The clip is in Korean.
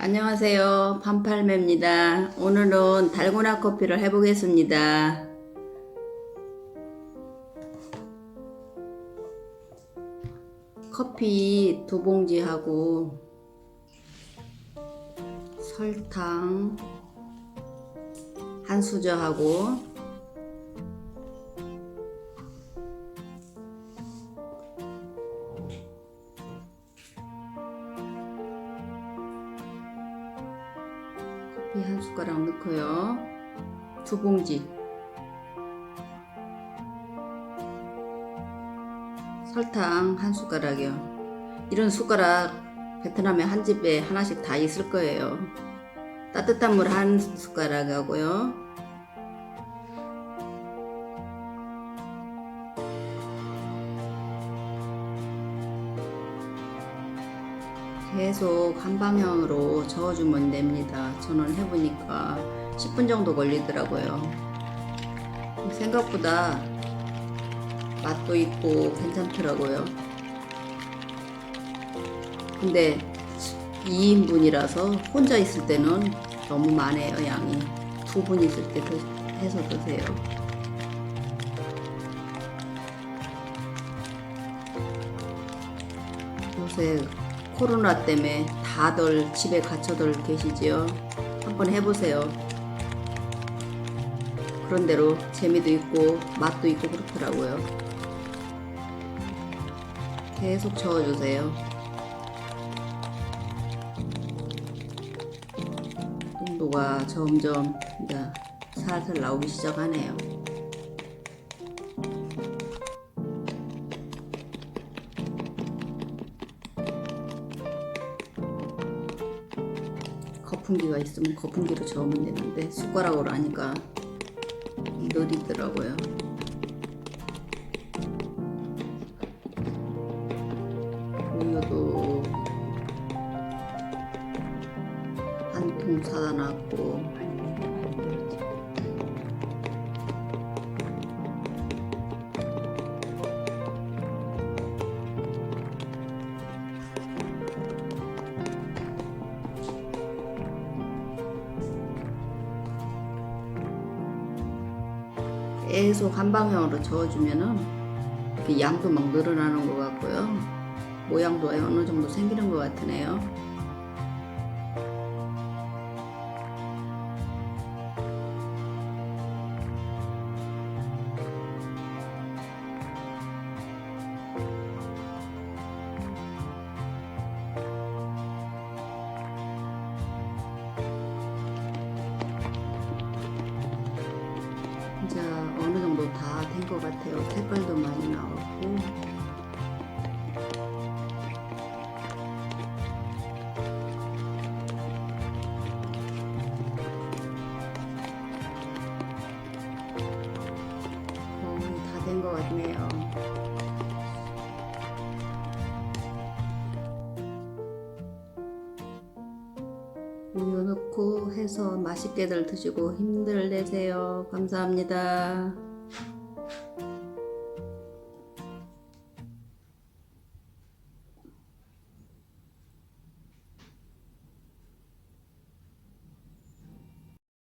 안녕하세요. 반팔매입니다. 오늘은 달고나 커피를 해보겠습니다. 커피 두 봉지하고 설탕 한 수저하고 커피 한 숟가락 넣고요. 두 봉지. 설탕 한 숟가락이요. 이런 숟가락 베트남에 한 집에 하나씩 다 있을 거예요. 따뜻한 물 한 숟가락하고요. 계속 한 방향으로 저어주면 됩니다. 저는 해보니까 10분 정도 걸리더라고요. 생각보다 맛도 있고 괜찮더라고요. 근데 2인분이라서 혼자 있을 때는 너무 많아요, 양이. 두 분 있을 때 드- 해서 드세요. 요새 코로나 때문에 다들 집에 갇혀들 계시지요. 한번 해보세요. 그런 대로 재미도 있고 맛도 있고 그렇더라고요. 계속 저어주세요. 농도가 점점 이제 살살 나오기 시작하네요. 거품기가 있으면 거품기로 저으면 되는데 숟가락으로 하니까 느리더라고요. 우유도 한 통 사다 놨고 계속 한 방향으로 저어주면은 양도 막 늘어나는 것 같고요. 모양도 어느 정도 생기는 것 같으네요. 이제 어느 정도 다 된 것 같아요. 색깔도 많이 나왔고. 거의 다 된 것 같네요. 우유 넣고 해서 맛있게들 드시고 힘들 내세요. 감사합니다.